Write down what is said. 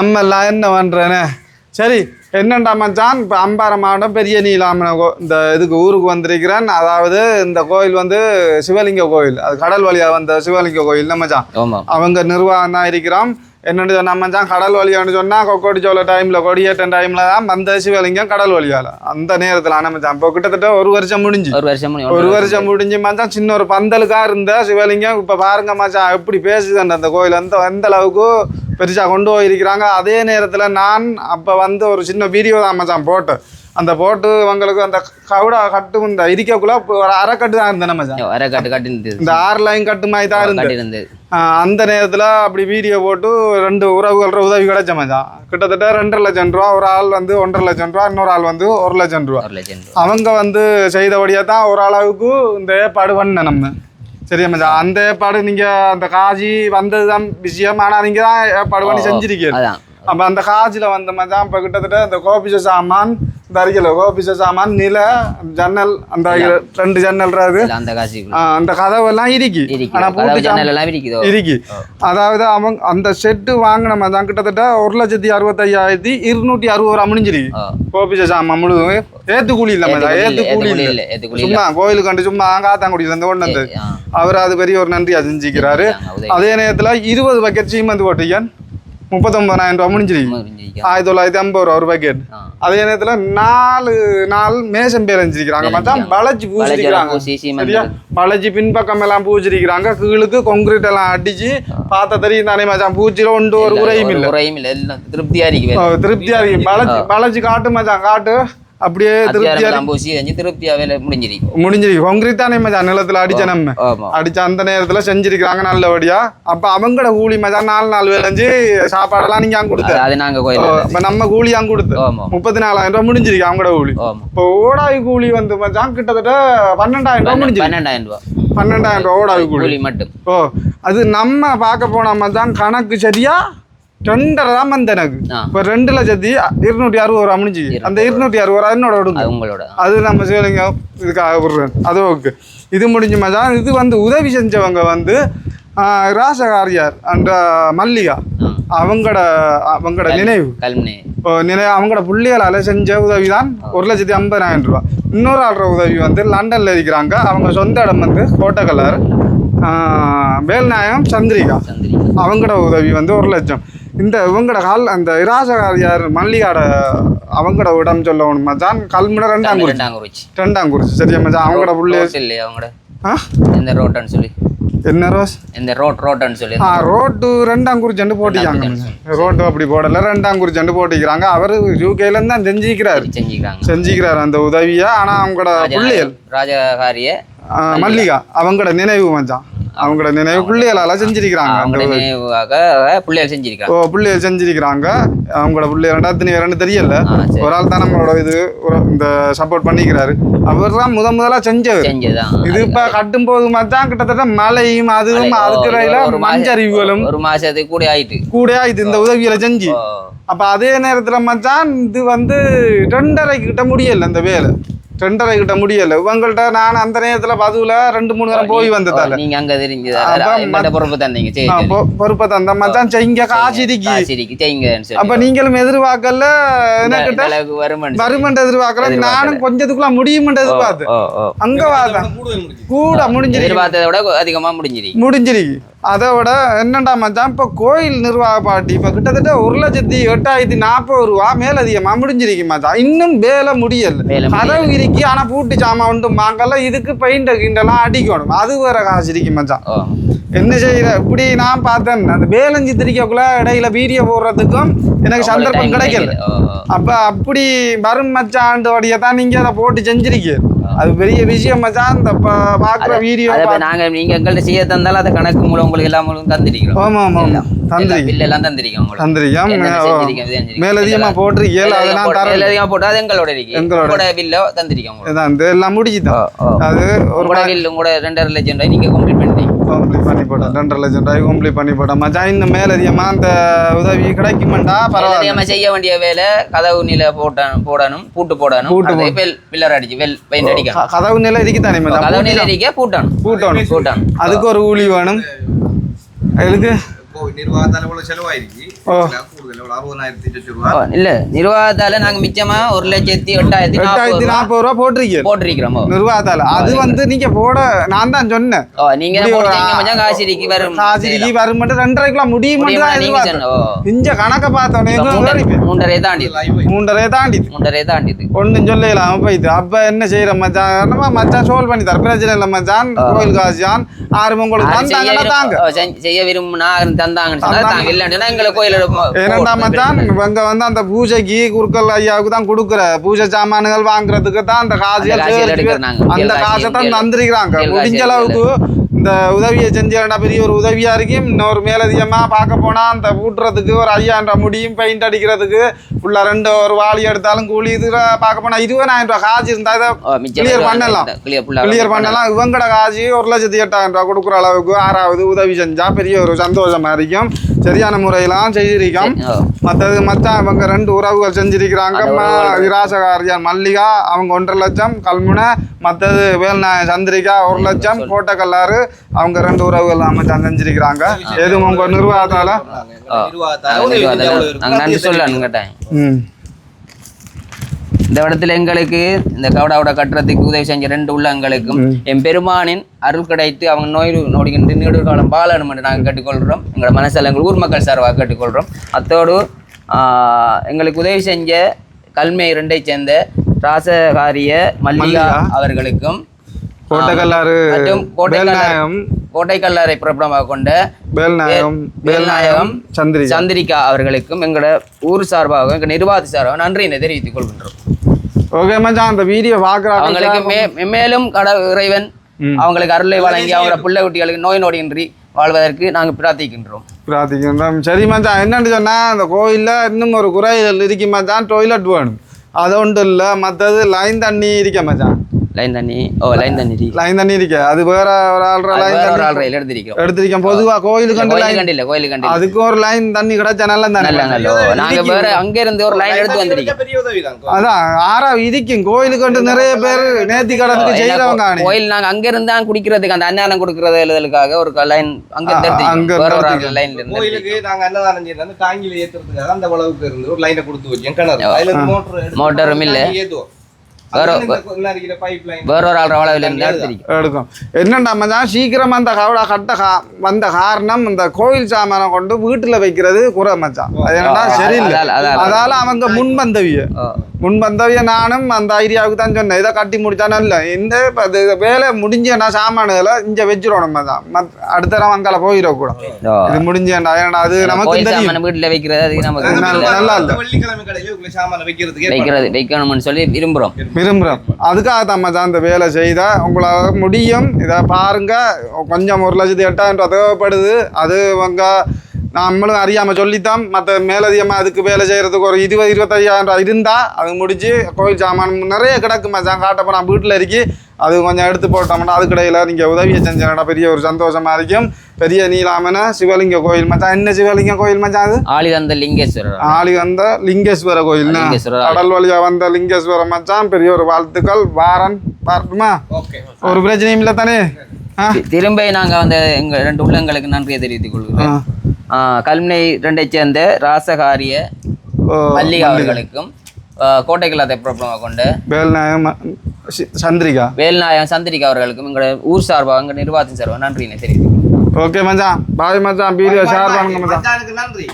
நம்ம எல்லாம் என்ன பண்றேன்னு சரி என்னண்டா மச்சான்? இப்போ அம்பாரம் மாவட்டம் பெரிய நீலாமன கோ இந்த இதுக்கு ஊருக்கு வந்திருக்கிறேன். அதாவது இந்த கோயில் வந்து சிவலிங்க கோயில். அது கடல் வழியா வந்த சிவலிங்க கோயில் நம்ம மச்சான்? அவங்க நிர்வாகம் தான் இருக்கிறோம் என்னன்னு சொன்னா மச்சான் கடல் வழியான்னு சொன்னா கொக்கோடி சோள டைம்ல கொடியேற்றம் டைம்ல தான் வந்த சிவலிங்கம் கடல் வழியால. அந்த நேரத்துல ஆனா மச்சான் இப்போ கிட்டத்தட்ட ஒரு வருஷம் முடிஞ்சு. ஒரு வருஷம் ஒரு வருஷம் முடிஞ்சு. மச்சான் சின்ன ஒரு பந்தலுக்கா இருந்த சிவலிங்கம் இப்ப பாருங்க மச்சான் எப்படி பேசுதுன்ற அந்த கோயில் அந்த எந்த அளவுக்கு பெருசா கொண்டு போயிருக்கிறாங்க. அதே நேரத்துல நான் அப்ப வந்து ஒரு சின்ன வீடியோ தான் மச்சான் போட்டேன். அந்த போட்டு உங்களுக்கு அந்த கவுடா கட்டு இந்த இடிக்கக்குள்ள ஒரு அரைக்கட்டு தான் இருந்தேன் மச்சான் வர கட்டு கட்டி இருந்தது. இந்த ஆறு லைன் கட்டு மாதிரி தான் இருந்தது. அந்த நேரத்தில் அப்படி வீடியோ போட்டு ரெண்டு உறவுகள உதவி கிடைச்ச மச்சான் கிட்டத்தட்ட ரெண்டரை லட்சம் ரூபா ஒரு ஆள் வந்து ஒன்றரை லட்சம் ரூபா இன்னொரு ஆள் வந்து ஒரு லட்சம் ரூபா. அவங்க வந்து செய்தபடியாக தான் ஒரு அளவுக்கு இந்த ஏற்பாடு பண்ணேன் நம்ம. சரியா மச்சான்? அந்த ஏற்பாடு நீங்கள் அந்த காஜி வந்தது தான் விஷயம். ஆனால் நீங்கள் தான் ஏற்பாடு பண்ணி செஞ்சிருக்கீங்க. அப்போ அந்த காஜில் வந்த மச்சான் இப்போ கிட்டத்தட்ட இந்த கோபிச்ச சாமான் இந்த அருகில் கோபிச்ச சாமான் நில ஜன்னல் அந்த ரெண்டு ஜன்னல் இருக்கு அந்த அந்த கதவெல்லாம் இருக்கு இருக்கு ஆனா பூட்டு கதவு ஜன்னல் எல்லாம் இருக்குதோ இருக்கு அதாவது அவங்க அந்த செட்டு வாங்கின தான் கிட்டத்தட்ட ஒரு லட்சத்தி அறுபத்தையாயிரத்தி இருநூத்தி அறுபது ரூபா முடிஞ்சிருக்கு. ஆ. கோபிச்ச சாமான் முழுதும். ஏத்து கூலி இல்ல மச்சான். ஏத்து கூலி இல்ல சும்மா கோயிலுக்கு கண்டு சும்மா காத்தாங்குடியில இருந்து கொண்டு வந்து. அவர் அது பெரிய ஒரு நன்றியா செஞ்சுக்கிறாரு. அதே நேரத்துல இருபது பக்கெட் சீமந்து போட்டீங்க முப்பத்தொன்பதாயிரம் ரூபா முடிஞ்சிருக்கு? ஆயிரத்தி தொள்ளாயிரத்தி ஐம்பது ரூபா ஒரு பக்கெட். அதே நேரத்துல நாலு நாள் மேசம் பேர் செஞ்சிருக்கிறாங்க மச்சான் வளைச்சு பூசிருக்கிறாங்க பூசி, சீமெண்ட் சரியா? வளைச்சு பின்பக்கம் எல்லாம் பூச்சிருக்கிறாங்க கீழுக்கு கொங்கிரீட் எல்லாம் அடிச்சு பார்த்தா தெரியும் தானே மச்சான். பூச்சில ஒன்று ஒரு குறையும் இல்ல. திருப்தியா இருக்கு திருப்தியா இருக்கு. வளைச்சு வளைச்சு காட்டு மச்சான் காட்டு. அப்படியே திருப்தியா பூசி செஞ்சு திருப்தியா வேலை முடிஞ்சிருக்கு முடிஞ்சிருக்கு கொங்கிரீட் தானே மச்சான் நிலத்துல அடிச்ச நம்ம. அடிச்ச அந்த நேரத்துல செஞ்சிருக்கிறாங்க நல்லபடியா. அப்ப அவங்களோட கூலி மச்சான் நாலு நாள் விளைஞ்சு சாப்பாடெல்லாம் நீங்க அங்க கொடுத்த. அது- நாங்க இப்ப நம்ம கூலி அங்க கொடுத்து. முப்பத்தி நாலாயிரம் ரூபாய் முடிஞ்சிருக்கு அவங்களோட கூலி. இப்போ ஓடாய் கூலி வந்து மச்சான் கிட்டத்தட்ட பன்னெண்டாயிரம் ரூபாய் முடிஞ்சிருக்கு. பன்னெண்டாயிரம் ரூபாய். பன்னெண்டாயிரம் ரூபாய் ஓடாய் கூலி கூலி. மட்டும். ஓ அது நம்ம பார்க்க போன மச்சான் கணக்கு சரியா? ரெண்டரை தான் வந்த எனக்கு. இப்போ ரெண்டு லட்சத்தி இருநூத்தி அறுபது ரூபா முடிஞ்சு அந்த இருநூத்தி அறுபது ரூபா என்னோட விடுங்க அது உங்களோட அது நம்ம சிவலிங்க இதுக்காக விடுறேன் அது ஓகே இது முடிஞ்ச மச்சான் இது வந்து உதவி செஞ்சவங்க வந்து ராசகாரியார் அந்த மல்லிகா அவங்களோட அவங்களோட நினைவு கல்முனை இப்போ நினை அவங்களோட புள்ளிகளால் செஞ்ச உதவி தான் ஒரு லட்சத்தி ஐம்பதாயிரம் ரூபா இன்னொரு ஆள்ற உதவி வந்து லண்டனில் இருக்கிறாங்க அவங்க சொந்த இடம் வந்து கோட்டக்கலர் வேல்நாயகம் சந்திரிகா சந்திரி அவங்களோட உதவி வந்து ஒரு லட்சம் இந்த இவங்களோட கால் அந்த இராசகாரியார் மல்லிகாட அவங்களோட இடம் சொல்லணும் மச்சான் கல்முனை ரெண்டாம் குறிச்சி ரெண்டாம் குறிச்சி சரியா மச்சான்? அவங்களோட புள்ளி இல்லையா அவங்களோட ஆ? எந்த ரோட்டன்னு சொல்லி. என்ன ரோஸ் எந்த ரோட் ரோட்டன்னு சொல்லி. ஆ ரோட்டு ரெண்டாம் குறிச்சண்டு போட்டிக்காங்க ரோட்டு அப்படி போடல ரெண்டாம் குறிச்சண்டு போட்டிக்கிறாங்க அவர் யூகேலேருந்து தான் செஞ்சிக்கிறாரு. செஞ்சுக்கிறாங்க. செஞ்சுக்கிறாரு அந்த உதவியை. ஆனால் அவங்களோட புள்ளியல். ராஜகாரிய மல்லிகா அவங்களோட நினைவு மச்சான். அவங்களோட நினைவு பிள்ளைகளால செஞ்சிருக்கிறாங்க அந்த. நினைவாக பிள்ளைகள் செஞ்சிருக்காங்க. ஓ பிள்ளைகள் செஞ்சிருக்கிறாங்க. அவங்களோட பிள்ளைகள் ரெண்டாயிரத்தி ரெண்டு தெரியல. ஒரு ஆள் தான் நம்மளோட இது இந்த சப்போர்ட் பண்ணிக்கிறாரு. அவர் தான் முத முதலா செஞ்சவர். இது இப்ப கட்டும் போது தான் கிட்டத்தட்ட மழையும் அதுவும் அதுக்கு ஒரு மஞ்சரிவுகளும் ஒரு மாசத்துக்கு கூட ஆயிட்டு. கூட இது இந்த உதவிகளை செஞ்சு. அப்ப அதே நேரத்துல மச்சான் இது வந்து ரெண்டரை கிட்ட முடியல இந்த வேலை. ரெண்டரை கிட்ட முடியல. இவங்கள்ட்ட நான் அந்த நேரத்துல பதுவுல ரெண்டு மூணு நேரம் போய் வந்ததால நீங்க அங்க எங்கிட்ட பொறுப்பு தந்தீங்க. பொறுப்பை தந்த மச்சான் செய்ங்க காசிரிக்கு சொல்லி அப்ப நீங்களும் எதிர்பார்க்கல எனக்கிட்ட வருமானு சொல்லி. வருமன்ற எதிர்பார்க்கல. நானும் கொஞ்சத்துக்குள்ள முடியுமென்ற ஓ அங்க வாதான். கூட முடிஞ்சிருக்கு. எதிர்பார்த்ததை விட அதிகமா முடிஞ்சிருக்கு. முடிஞ்சிருக்கு. அதை விட என்னடா மச்சான்? இப்போ கோயில் நிர்வாக பாட்டி இப்போ கிட்டத்தட்ட ஒரு லட்சத்தி எட்டாயிரத்தி நாற்பது ரூபா மேலதிகமாக முடிஞ்சிருக்கு மச்சான். இன்னும் வேலை முடியல. கதவு இருக்கு ஆனால் பூட்டு சாமான் உண்டு வாங்கல இதுக்கு பெயிண்ட் கிண்டெல்லாம் அடிக்கணும். அது வேற காசு இருக்கு மச்சான். என்ன செய்யற? இப்படி நான் பார்த்தேன். அந்த வேலஞ்சி திரிக்கக்குள்ள இடையில வீடியோ போடுறதுக்கும் எனக்கு சந்தர்ப்பம் கிடைக்கல. அப்ப அப்படி வரும் மச்சான் தான் நீங்க அதை போட்டு செஞ்சிருக்கீங்க. அது பெரிய விஷயம் மச்சான் இந்த பாக்குற வீடியோ நாங்க நீங்க எங்கள்ட்ட செய்ய தந்தாலும் அதை கணக்கு மூலம் உங்களுக்கு எல்லாம் மூலம் தந்திருக்கிறோம். ஆமா ஆமா தந்திருக்கோம் தந்திரிக்கம் இது செஞ்சிருக்கீங்க. மேலதிகமா போட்டு- மேலதிகமா போட்டு அது எங்களோட இருக்கு எங்களோட. பில்ல தந்திருக்கோம் இந்த எல்லாம் முடிச்சுதான். அது ஒரு உங்களோட பில் உங்களோட ரெண்டரை லட்சம் ரூபாய் நீங்க கம்ப்ளீட் பண்ணிட்டீங்க. கம்ப்ளீட் பண்ணி போட்டேன் ரெண்டரை லட்சம் ரூபாய் கம்ப்ளீட் பண்ணி போட்டேன் மச்சான் இன்னும் மேலதிகமா அந்த உதவி கிடைக்குமாண்டா? பரவாயில்ல. செய்ய வேண்டிய வேலை கதவு நில போட்ட போடணும் பூட்டு போடணும். பூட்டு பில் பில்லர் அடிச்சு வெல் பெயிண்ட் அடிக்கணும். கதவு நிலை இருக்கு தானே கதவு நில அடிக்க பூட்டணும். பூட்டணும். பூட்டணும். அதுக்கு ஒரு ஊழி வேணும். இப்போ நிர்வாகத்தால செலவாயிருக்கு. இல்ல நிர்வாகத்தால நாங்க மிச்சமா ஒரு லட்சத்தி எட்டாயிரத்தி எட்டாயிரத்தி நாற்பது ரூபா போட்டிருக்கீங்க போட்டிருக்கிறோம். நிர்வாகத்தால. அது வந்து நீங்க போட நான் தான் சொன்னேன். நீங்க காசிரிக்கு வரும். காசிரிக்கு வரும் மட்டும் முடியும் சொன்ன ஓ. எதிர்பார்த்தேன் இங்க கணக்க பார்த்தோன்னே மூன்றரை- மூன்றரை தாண்டி மூன்றரை தாண்டிது மூன்றரை தாண்டிது ஒன்றும் சொல்லலாம் போயிட்டு அப்ப என்ன செய்யற மச்சான்? மச்சான் சோல் பண்ணி தர? பிரச்சனை இல்லை மச்சான். கோயில் காசியான். ஆறு உங்களுக்கு அது செய்ய விரும்பினா தந்தாங்கன்னு சொன்னா தாங்க. இல்லைன்னு எங்களை கோயில ஏனண்டா மச்சான் இவங்க வந்து அந்த பூஜைக்கு குருக்கள் ஐயாவுக்கு தான் கொடுக்குற. பூஜை சாமான்கள் வாங்குறதுக்கு தான் அந்த காசை. அந்த காசை தான் தந்திருக்கிறாங்க. முடிஞ்ச அளவுக்கு இந்த உதவியை செஞ்சா பெரிய ஒரு உதவியா இருக்கும். இன்னொரு மேலதிகமா பார்க்க போனா அந்த ஊட்டுறதுக்கு ஒரு ஐயாயிரம் முடியும் பெயிண்ட் அடிக்கிறதுக்கு ஃபுல்லா ரெண்டு ஒரு வாளி எடுத்தாலும் கூலி இது பார்க்க போனா இருபதாயிரம் ரூபாய் காசு இருந்தா இதை கிளியர் பண்ணலாம். கிளியர் பண்ணலாம். இவங்கட காசு ஒரு லட்சத்தி எட்டாயிரம் ரூபாய் கொடுக்குற அளவுக்கு ஆறாவது உதவி செஞ்சா பெரிய ஒரு சந்தோஷமா இருக்கும். சரியான முறையெல்லாம் செய்திருக்கோம். மற்றது மச்சான் இவங்க ரெண்டு உறவுகள் செஞ்சிருக்கிறாங்க. விராசகாரியார் மல்லிகா அவங்க ஒன்றரை லட்சம். கல்முனை மற்றது வேல்நாயன் சந்திரிகா ஒரு லட்சம். கோட்டக்கல்லாறு அவங்க ரெண்டு உறவுகள் அமைச்சான் செஞ்சிருக்கிறாங்க. எதுவும் உங்க நிர்வாகத்தால? இந்த இடத்துல எங்களுக்கு இந்த கவடாவோட கட்டுறதுக்கு உதவி செஞ்ச ரெண்டு உள்ளங்களுக்கும் என் பெருமானின் அருள் கிடைத்து அவங்க நோய் நோடுகின்ற நீடு காலம் பாலணும் என்று நாங்கள் கேட்டுக்கொள்கிறோம். எங்களோட மனசில் எங்கள் ஊர் மக்கள் சார்பாக கேட்டுக்கொள்கிறோம். அத்தோடு எங்களுக்கு உதவி செஞ்ச கல்மை இரண்டை சேர்ந்த ராசகாரிய மல்லிகா. அவர்களுக்கும் கோட்டக்கல்லாறு மற்றும் வேல்நாயகம் கோட்டைக்கல்லாரை புறப்படமாக கொண்ட வேல்நாயகம் வேல்நாயகம் சந்திரிகா. சந்திரிகா அவர்களுக்கும் எங்களோட ஊர் சார்பாக எங்கள் நிர்வாக சார்பாக நன்றியினை தெரிவித்துக் கொள்கின்றோம். ஓகே மச்சான் அந்த வீடியோ அவங்களுக்கு பார்க்குறாங்க மே மென்மேலும் கட இறைவன். அவங்களுக்கு அருளை வழங்கி அவங்களோட பிள்ளை குட்டிகளுக்கு நோய் நொடியின்றி வாழ்வதற்கு நாங்கள் பிரார்த்திக்கின்றோம். பிரார்த்திக்கின்றோம். சரி மச்சான் என்னன்னு சொன்னா அந்த கோயில்ல இன்னும் ஒரு குறைகள் இருக்கு மச்சான். டொய்லெட் வேணும். அது ஒன்றும் இல்லை. மற்றது லைன் தண்ணி இருக்க மச்சான். லைன் தண்ணி ஓ லைன் தண்ணி இருக்கு. லைன் தண்ணி இருக்க. அது வேற ஒரு ஆள்ற லைன் வேற ஒரு ஆள் தண்ணி ரயில் எடுத்திருக்கிறோம். எடுத்திருக்கேன் பொதுவா கோயிலுக்கு கண்டு லைன் கண்டில்ல கோயிலுக்கு கண்டில்ல அதுக்கு ஒரு லைன் தண்ணி கிடைச்சா நல்லா தானே? நல்ல நாங்க வேற அங்க இருந்து ஒரு லைன் எடுத்து வந்திருக்கோம். பெரிய உதவி தான் அதான் ஆறா இருக்கும் கோயிலுக்கு கண்டு நிறைய பேர் நேத்தி கடனுக்கு செய்யறவங்க ஆணி. கோயில் நாங்க அங்க இருந்து தான் குடிக்கிறதுக்கு அந்த அன்னதானம் கொடுக்கறது எழுதலுக்காக ஒரு லைன் அங்க இருந்து அங்க எடுத்திருக்கோம். வேற ஒரு எடுத்திருக்கோம். லைன்ல இருந்து கோயிலுக்கு நாங்க அன்னதானம் செய்யறது டாங்கில ஏத்துறதுக்காக அந்த அளவுக்கு இருந்து ஒரு லைனை கொடுத்து வச்சோம். கிணறு அதுல மோட்டர் மோட்டரும் இல்ல. ஏத்துவோம். எடுக்கும். என்னண்டா மச்சான் சீக்கிரம் அந்த கவடா கட்ட கா- வந்த காரணம் இந்த கோயில் சாமானை கொண்டு வீட்டுல வைக்கிறது குறை மச்சான். அது என்னடா ஆ, சரியில்லை. அதால- அவங்க முன்வந்தவிய. ஓ. முன்வந்தவிய நானும் அந்த ஐடியாவுக்கு தான் சொன்னேன். இதை கட்டி முடிச்சானு இல்லை இந்த இது வேலை முடிஞ்சேன்னா சாமானுகளை இங்க வச்சிடணும் மச்சான் மத் அடுத்த தரம் அங்கால போயிடக்கூடாது. இது முடிஞ்சேன்டா ஏன்னா அது நமக்கு தெரியும். சாமான வீட்டுல வைக்கிறது அது நமக்கு நல்லா- இல்ல. உங்களை வைக்கிறது வைக்கணும்னு சொல்லி விரும்புறோம். விரும்புகிறோம் அதுக்காக தான் மச்சான் இந்த வேலை செய்த உங்களால் முடியும். இதை பாருங்க. கொஞ்சம் ஒரு லட்சத்தி எட்டாயிரம் ரூபா தேவைப்படுது. அது உங்க நம்மளும் அறியாமல் சொல்லித்தான் மற்ற மேலதிகமாக அதுக்கு வேலை செய்கிறதுக்கு ஒரு இருபது இருபத்தையாயிரம் ரூபா இருந்தால் அது முடிச்சு கோயில் சாமான் நிறைய கிடக்கு மச்சான் காட்டப்போ நான் வீட்டில் இருக்கி அது கொஞ்சம் எடுத்து போட்டோம்னா அதுக்கிடையில் நீங்கள் உதவியை செஞ்சா பெரிய ஒரு சந்தோஷமாக இருக்கும். பெரிய நீலாமன சிவலிங்க கோயில் மச்சான் என்ன சிவலிங்க கோயில் மச்சான் அது? ஆளி வந்த லிங்கேஸ்வரர். ஆளி வந்த லிங்கேஸ்வர கோயில். கடல் வழியா வந்த லிங்கேஸ்வர மச்சான் பெரிய ஒரு வாழ்த்துக்கள் வாரன் பார்த்துமா ஓகே. ஒரு பிரச்சனையும் இல்லை தானே? திரும்ப நாங்க வந்து எங்க ரெண்டு உள்ளங்களுக்கு நன்றியை தெரிவித்துக் கொள்கிறோம் கல்முனை இரண்டை சேர்ந்த ராசகாரிய மல்லிகா அவர்களுக்கும் ஆ, கோட்டைக்கல்லாத்தை பிரபலமாக கொண்ட. வேல்நாயகம் சந்திரிகா. வேல்நாயகம் சந்திரிகா அவர்களுக்கும் எங்களோட ஊர் சார்பாக எங்க நிர்வாகத்தின் சார்பாக தெரிவித்துக் கொள்கிறோம். ஓகே மச்சான். பாய் மச்சான். வீடியோ ஷேர் பண்ணுங்க மச்சான். மச்சானுக்கு நன்றி.